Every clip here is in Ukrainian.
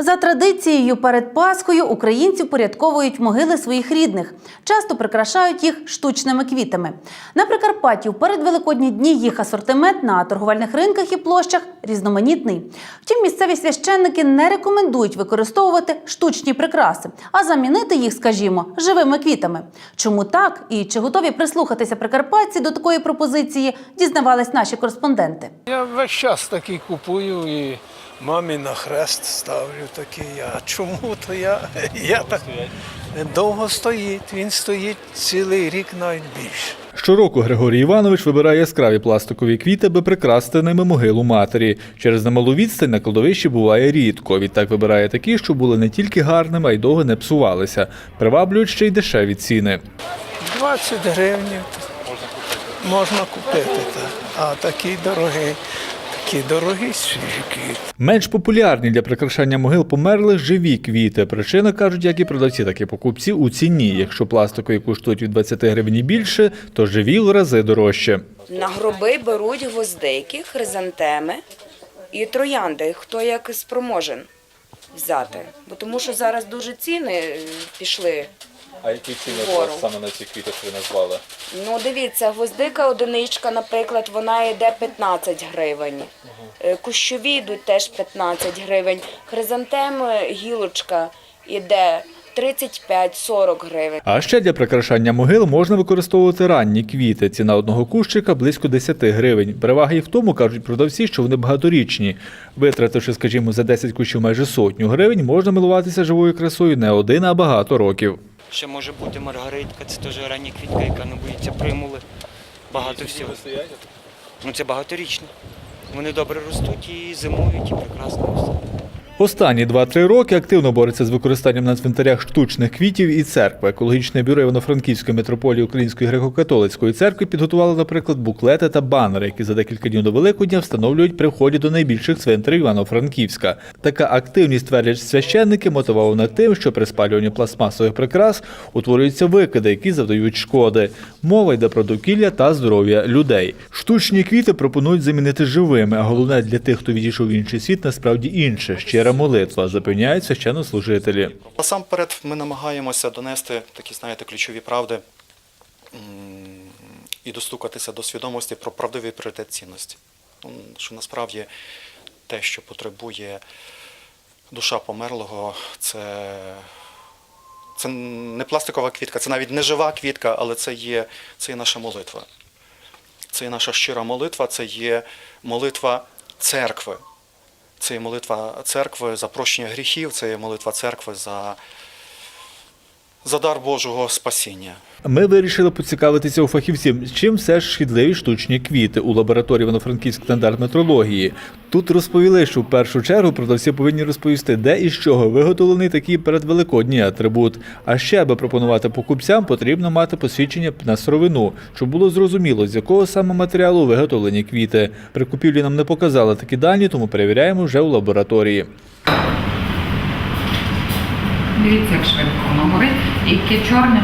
За традицією, перед Пасхою українці впорядковують могили своїх рідних, часто прикрашають їх штучними квітами. На Прикарпатті у передвеликодні дні їх асортимент на торговельних ринках і площах різноманітний. Втім, місцеві священники не рекомендують використовувати штучні прикраси, а замінити їх, скажімо, живими квітами. Чому так і чи готові прислухатися прикарпатці до такої пропозиції, дізнавались наші кореспонденти. Я весь час такий купую і мамі на хрест ставлю такий. А чому то я? Я так довго стоїть. Він стоїть цілий рік навіть більше. Щороку Григорій Іванович вибирає яскраві пластикові квіти, аби прикрасти ними могилу матері. Через немалу відстань на кладовищі буває рідко. Відтак вибирає такі, що були не тільки гарними, а й довго не псувалися. Приваблюють ще й дешеві ціни. 20 гривень можна купити. Так. А такий дорогий, такі дорогі свіжі. Менш популярні для прикрашання могил померлих живі квіти. Причина кажуть, як і продавці, так і покупці у ціні. Якщо пластикові коштують від 20 гривень і більше, то живі в рази дорожче. На гроби беруть гвоздики, хризантеми і троянди, хто як спроможен взяти. Бо тому що зараз дуже ціни пішли. А які ціни Вгору. саме на ці квіти ви назвали? Ну, дивіться, гвоздика одиничка, наприклад, вона йде 15 гривень. Е, Кущові йдуть теж 15 гривень. Хризантем е, гілочка йде 35-40 гривень. А ще для прикрашання могил можна використовувати ранні квіти. Ціна одного кущика близько 10 гривень. Перевага їх в тому, кажуть продавці, що вони багаторічні. Витративши, скажімо, за 10 кущів майже сотню гривень, можна милуватися живою красою не один, а багато років. Ще може бути маргаритка, це теж рання квітка, яка не боїться примули. Багато всього. Ну це багаторічні. Вони добре ростуть і зимують, і прекрасно все. Останні 2-3 роки активно бореться з використанням на цвинтарях штучних квітів і церкви. Екологічне бюро Івано-Франківської митрополії Української греко-католицької церкви підготувало, наприклад, буклети та банери, які за декілька днів до Великодня встановлюють при вході до найбільших цвинтарів Івано-Франківська. Така активність, твердять священники, мотивована тим, що при спалюванні пластмасових прикрас утворюються викиди, які завдають шкоди. Мова йде про довкілля та здоров'я людей. Штучні квіти пропонують замінити живими, а головне для тих, хто відійшов в інший світ, насправді інше щира молитва, запевняють священнослужителі. Насамперед ми намагаємося донести такі, знаєте, ключові правди і достукатися до свідомості про правдивий пріоритет цінності. Що насправді те, що потребує душа померлого, це, це не пластикова квітка, це навіть не жива квітка, але це є, це є наша молитва. Це є наша щира молитва, це є молитва церкви. Це є молитва церкви за прощення гріхів, це є молитва церкви за, за дар Божого спасіння. Ми вирішили поцікавитися у фахівців, чим все ж шкідливі штучні квіти у лабораторії Івано-Франківськ стандарт метрології. Тут розповіли, що в першу чергу продавці повинні розповісти, де і з чого виготовлений такий передвеликодній атрибут. А ще, аби пропонувати покупцям, потрібно мати посвідчення на сировину, щоб було зрозуміло, з якого саме матеріалу виготовлені квіти. При купівлі нам не показали такі дані, тому перевіряємо вже у лабораторії. Дивіться, як швидко воно горить, яке чорне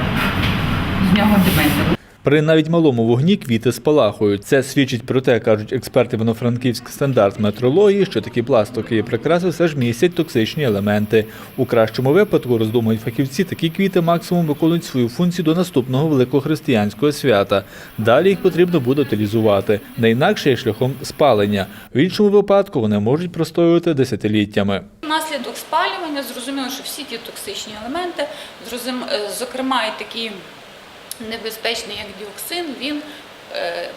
з нього димиться. При навіть малому вогні квіти спалахують. Це свідчить про те, кажуть експерти Івано-Франківськ стандарт метрології, що такі пластикові прикраси все ж містять токсичні елементи. У кращому випадку, роздумують фахівці, такі квіти максимум виконують свою функцію до наступного великого християнського свята. Далі їх потрібно буде утилізувати, не як шляхом спалення. В іншому випадку вони можуть простоювати десятиліттями. Внаслідок спалювання зрозуміло, що всі ті токсичні елементи, е, зокрема і такий небезпечний, як діоксин, він е,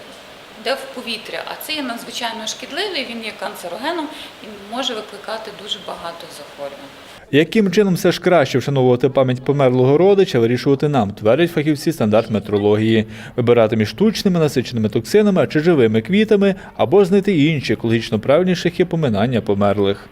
йде в повітря, а це є надзвичайно шкідливий, він є канцерогеном і може викликати дуже багато захворювань. Яким чином все ж краще вшановувати пам'ять померлого родича, вирішувати нам, твердять фахівці стандарт метрології. Вибирати між штучними насиченими токсинами чи живими квітами, або знайти інші екологічно правильні шляхи поминання померлих.